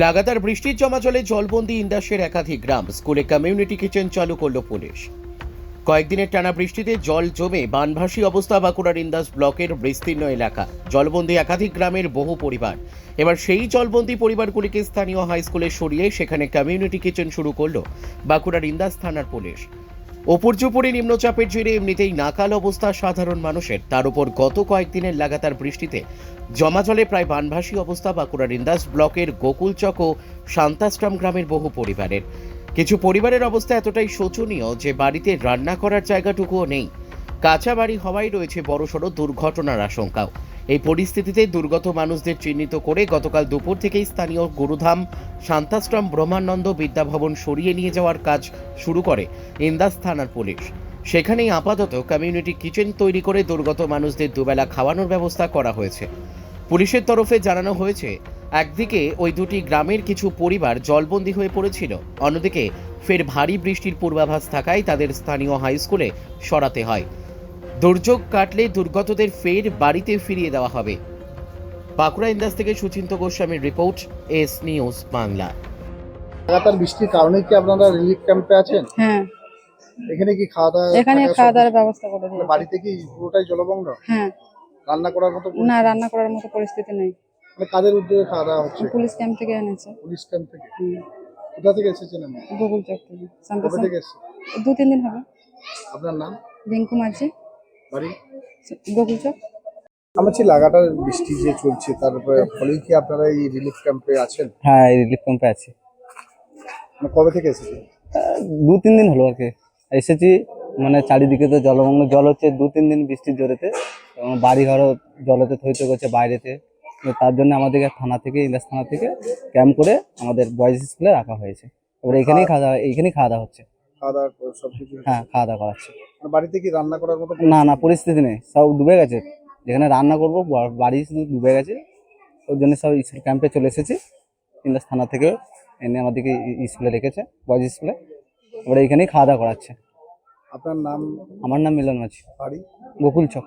লাগাতার বৃষ্টির জমা জলে জলবন্দি ইন্দাসের একাধিক গ্রাম। স্কুলে কমিউনিটি কিচেন চালু করল পুলিশ। কয়েকদিনের টানা বৃষ্টিতে জল জমে বানভাসী অবস্থা বাঁকুড়ার ইন্দাস ব্লকের বিস্তীর্ণ এলাকা। জলবন্দি একাধিক গ্রামের বহু পরিবার। এবার সেই জলবন্দি পরিবারগুলিকে স্থানীয় হাই স্কুলে সরিয়ে সেখানে কমিউনিটি কিচেন শুরু করল বাঁকুড়ার ইন্দাস থানার পুলিশ। ওপরজুপুরে নিম্নচাপের জেরে এমনিতেই নাকাল অবস্থা সাধারণ মানুষের। তার উপর গত কয়েকদিনের লাগাতার বৃষ্টিতে জমা জলে প্রায় বানভাসী অবস্থা বাঁকুড়ার ইন্দাস ব্লকের গোকুলচক ও শান্তাশ্রম গ্রামের বহু পরিবারের। কিছু পরিবারের অবস্থা এতটাই শোচনীয় যে বাড়িতে রান্না করার জায়গাটুকুও নেই। কাঁচা বাড়ি হওয়ায় রয়েছে বড়সড় দুর্ঘটনার আশঙ্কাও। এই পরিস্থিতিতে দুর্গত মানুষদের চিহ্নিত করে গতকাল দুপুর থেকেই স্থানীয় গুরুধাম শান্তাশ্রম ব্রহ্মানন্দ বিদ্যাভবন সরিয়ে নিয়ে যাওয়ার কাজ শুরু করে ইন্দাস থানার পুলিশ। সেখানেই আপাতত কমিউনিটি কিচেন তৈরি করে দুর্গত মানুষদের দুবেলা খাওয়ানোর ব্যবস্থা করা হয়েছে। পুলিশের তরফে জানানো হয়েছে, একদিকে ওই দুটি গ্রামের কিছু পরিবার জলবন্দী হয়ে পড়েছিল, অন্যদিকে ফের ভারী বৃষ্টির পূর্বাভাস থাকায় তাদের স্থানীয় হাই স্কুলে সরাতে হয়। দুর্যোগ কাটলে দুর্গতদের ফের বাড়িতে ফিরিয়ে দেওয়া হবে। বাঁকুড়া ইন্দাস থেকে সুচিন্ত গোস্বামীর রিপোর্ট এস নিউজ বাংলা। লাগাতার বৃষ্টির কারণে কি আপনারা রিলিফ ক্যাম্পে আছেন? হ্যাঁ। এখানে কি খাওয়া দাওয়া এখানে খাওয়া দাওয়ার ব্যবস্থা করে মানে দিয়েছে বাড়িতে কি পুরোটাই জলমগ্ন হ্যাঁ। রান্না করার মতো না রান্না করার মতো পরিস্থিতি নেই। মানে কাদের উদ্যোগে খাওয়া দাওয়া হচ্ছে? পুলিশ ক্যাম্প থেকে এনেছে। পুলিশ ক্যাম্প থেকে? হুম, কোথা থেকে এসেছেন আপনি? গোকুল চক থেকে থেকে এসেছেন? দু তিন দিন হবে। আপনার নাম? রিঙ্কু মাঝি। বাড়ি? গোকুল আমার হচ্ছে লাগাতার বৃষ্টি যে চলছে তার ফলে কি আপনারা এই রিলিফ ক্যাম্পে আছেন? হ্যাঁ এই রিলিফ ক্যাম্পে আছি। মানে কবে থেকে এসেছেন? দু তিন দিন হলো আর কি। এসেছি মানে চারিদিকে তো জলমগ্ন জল হচ্ছে দু তিন দিন বৃষ্টির জোরেতে এবং বাড়ি ঘরও জলেতে থইতে করছে বাইরেতে। তো তার জন্য আমাদেরকে থানা থেকে ইন্দাস থানা থেকে ক্যাম্প করে আমাদের বয়েজ স্কুলে রাখা হয়েছে। এবার এখানেই খাওয়া দাওয়া এইখানেই খাওয়া দাওয়া হচ্ছে। খাওয়া দাওয়া করে সবকিছু হ্যাঁ খাওয়া দাওয়া করাচ্ছে। মানে বাড়িতে কি রান্না করার মতো না না পরিস্থিতি নেই সব ডুবে গেছে। যেখানে রান্না করব বাড়ি শুধু ডুবে গেছে ওর জন্য সব স্কুল ক্যাম্পে চলে এসেছি। ইন্দাস থানা থেকে এনে আমাদেরকে স্কুলে রেখেছে বয়েজ স্কুলে। এবার এইখানেই খাওয়া দাওয়া করাচ্ছে। আপনার নাম? আমার নাম মিলন মাঝি। বাড়ি? গোকুল চক।